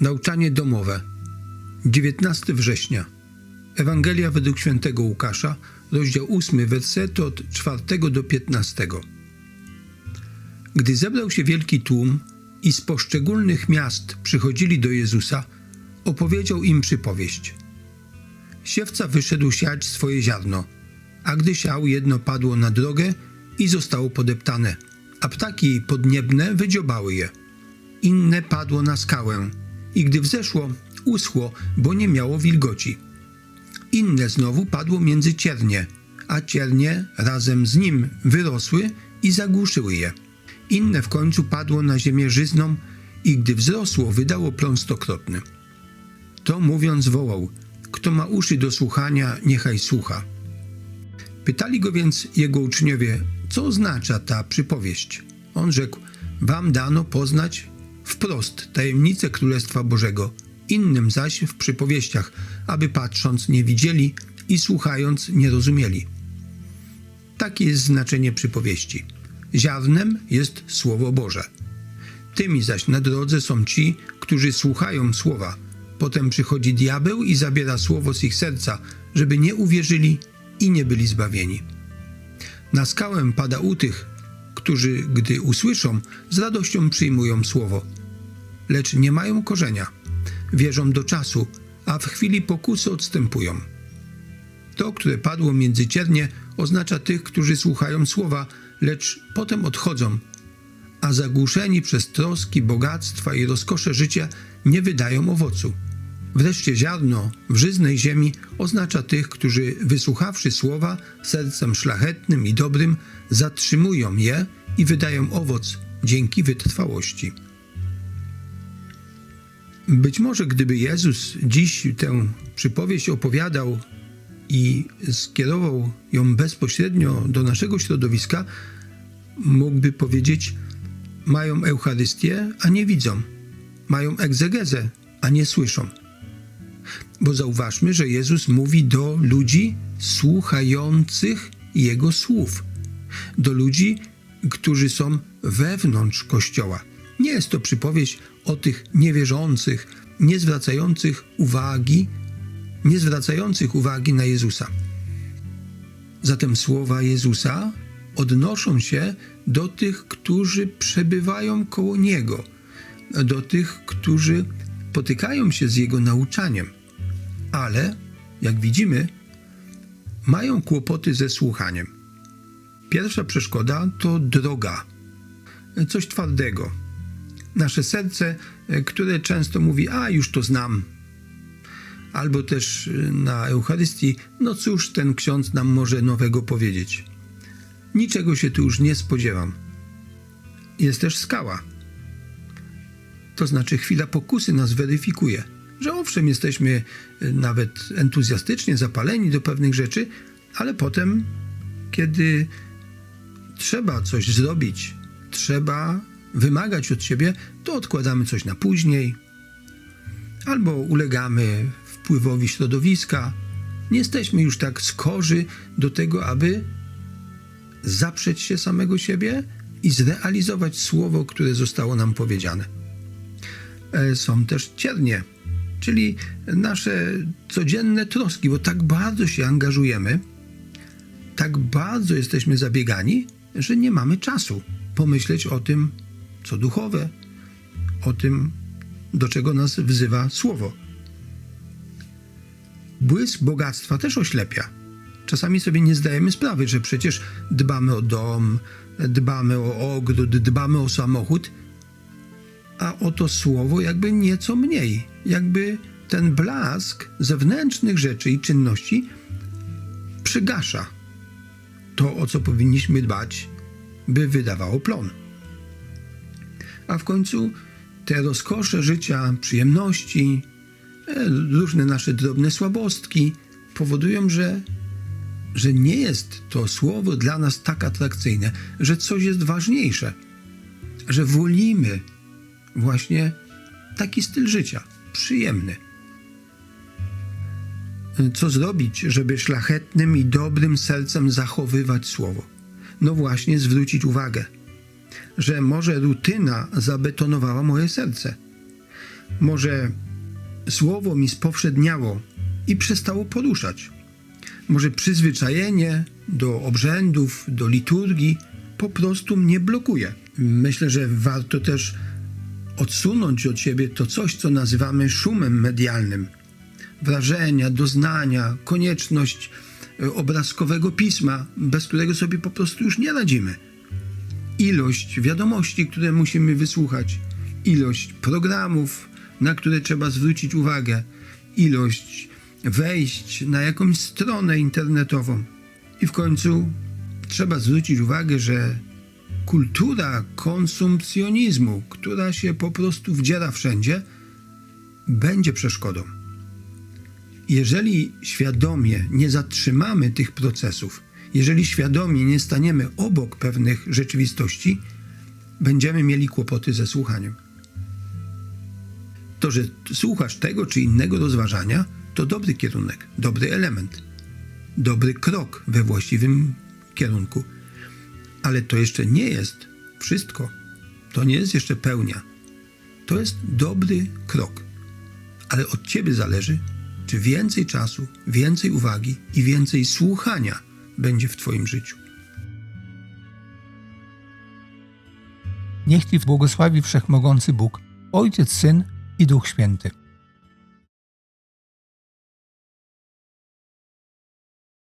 Nauczanie domowe. 19 września. Ewangelia według świętego Łukasza, rozdział 8, wersety od 4 do 15. Gdy zebrał się wielki tłum i z poszczególnych miast przychodzili do Jezusa, opowiedział im przypowieść. Siewca wyszedł siać swoje ziarno, a gdy siał, jedno padło na drogę i zostało podeptane, a ptaki podniebne wydziobały je. Inne padło na skałę i gdy wzeszło, uschło, bo nie miało wilgoci. Inne znowu padło między ciernie, a ciernie razem z nim wyrosły i zagłuszyły je. Inne w końcu padło na ziemię żyzną i gdy wzrosło, wydało plon stokrotny. To mówiąc wołał, kto ma uszy do słuchania, niechaj słucha. Pytali go więc jego uczniowie, co oznacza ta przypowieść. On rzekł, wam dano poznać wprost tajemnicę Królestwa Bożego, innym zaś w przypowieściach, aby patrząc nie widzieli i słuchając nie rozumieli. Takie jest znaczenie przypowieści. Ziarnem jest Słowo Boże. Tymi zaś na drodze są ci, którzy słuchają słowa. Potem przychodzi diabeł i zabiera słowo z ich serca, żeby nie uwierzyli i nie byli zbawieni. Na skałę pada u tych, którzy, gdy usłyszą, z radością przyjmują słowo, lecz nie mają korzenia. Wierzą do czasu, a w chwili pokusy odstępują. To, które padło między ciernie, oznacza tych, którzy słuchają słowa, lecz potem odchodzą, a zagłuszeni przez troski, bogactwa i rozkosze życia nie wydają owocu. Wreszcie ziarno w żyznej ziemi oznacza tych, którzy wysłuchawszy słowa sercem szlachetnym i dobrym, zatrzymują je i wydają owoc dzięki wytrwałości. Być może gdyby Jezus dziś tę przypowieść opowiadał i skierował ją bezpośrednio do naszego środowiska, mógłby powiedzieć: Mają Eucharystię, a nie widzą, mają egzegezę, a nie słyszą. Bo zauważmy, że Jezus mówi do ludzi słuchających Jego słów, do ludzi, którzy są wewnątrz Kościoła. Nie jest to przypowieść o tych niewierzących, nie zwracających uwagi, nie zwracających uwagi na Jezusa. Zatem słowa Jezusa odnoszą się do tych, którzy przebywają koło Niego, do tych, którzy potykają się z Jego nauczaniem, ale, jak widzimy, mają kłopoty ze słuchaniem. Pierwsza przeszkoda to droga, coś twardego. Nasze serce, które często mówi: A, już to znam. Albo też na Eucharystii: No cóż, ten ksiądz nam może nowego powiedzieć. Niczego się tu już nie spodziewam. Jest też skała. To znaczy, chwila pokusy nas weryfikuje, że owszem, jesteśmy nawet entuzjastycznie zapaleni do pewnych rzeczy, ale potem, kiedy trzeba coś zrobić, trzeba wymagać od siebie, to odkładamy coś na później, albo ulegamy wpływowi środowiska. Nie jesteśmy już tak skorzy do tego, aby zaprzeć się samego siebie i zrealizować słowo, które zostało nam powiedziane. Są też ciernie, czyli nasze codzienne troski, bo tak bardzo się angażujemy, tak bardzo jesteśmy zabiegani, że nie mamy czasu pomyśleć o tym, co duchowe, o tym, do czego nas wzywa słowo. Błysk bogactwa też oślepia. Czasami sobie nie zdajemy sprawy, że przecież dbamy o dom, dbamy o ogród, dbamy o samochód, a o to słowo jakby nieco mniej. Jakby ten blask zewnętrznych rzeczy i czynności przygasza to, o co powinniśmy dbać, by wydawało plon. A w końcu te rozkosze życia, przyjemności, różne nasze drobne słabostki powodują, że, że nie jest to słowo dla nas tak atrakcyjne, że coś jest ważniejsze, że wolimy właśnie taki styl życia, przyjemny. Co zrobić, żeby szlachetnym i dobrym sercem zachowywać słowo? No właśnie, zwrócić uwagę, że może rutyna zabetonowała moje serce. Może słowo mi spowszedniało i przestało poruszać. Może przyzwyczajenie do obrzędów, do liturgii po prostu mnie blokuje. Myślę, że warto też odsunąć od siebie to coś, co nazywamy szumem medialnym. Wrażenia, doznania, konieczność e, obrazkowego pisma, bez którego sobie po prostu już nie radzimy. Ilość wiadomości, które musimy wysłuchać, ilość programów, na które trzeba zwrócić uwagę, ilość wejść na jakąś stronę internetową. I w końcu trzeba zwrócić uwagę, że kultura konsumpcjonizmu, która się po prostu wdziera wszędzie, będzie przeszkodą. Jeżeli świadomie nie zatrzymamy tych procesów, jeżeli świadomie nie staniemy obok pewnych rzeczywistości, będziemy mieli kłopoty ze słuchaniem. To, że słuchasz tego czy innego rozważania, to dobry kierunek, dobry element, dobry krok we właściwym kierunku. Ale to jeszcze nie jest wszystko. To nie jest jeszcze pełnia. To jest dobry krok. Ale od ciebie zależy, czy więcej czasu, więcej uwagi i więcej słuchania będzie w twoim życiu. Niech Ci błogosławi Wszechmogący Bóg, Ojciec, Syn i Duch Święty.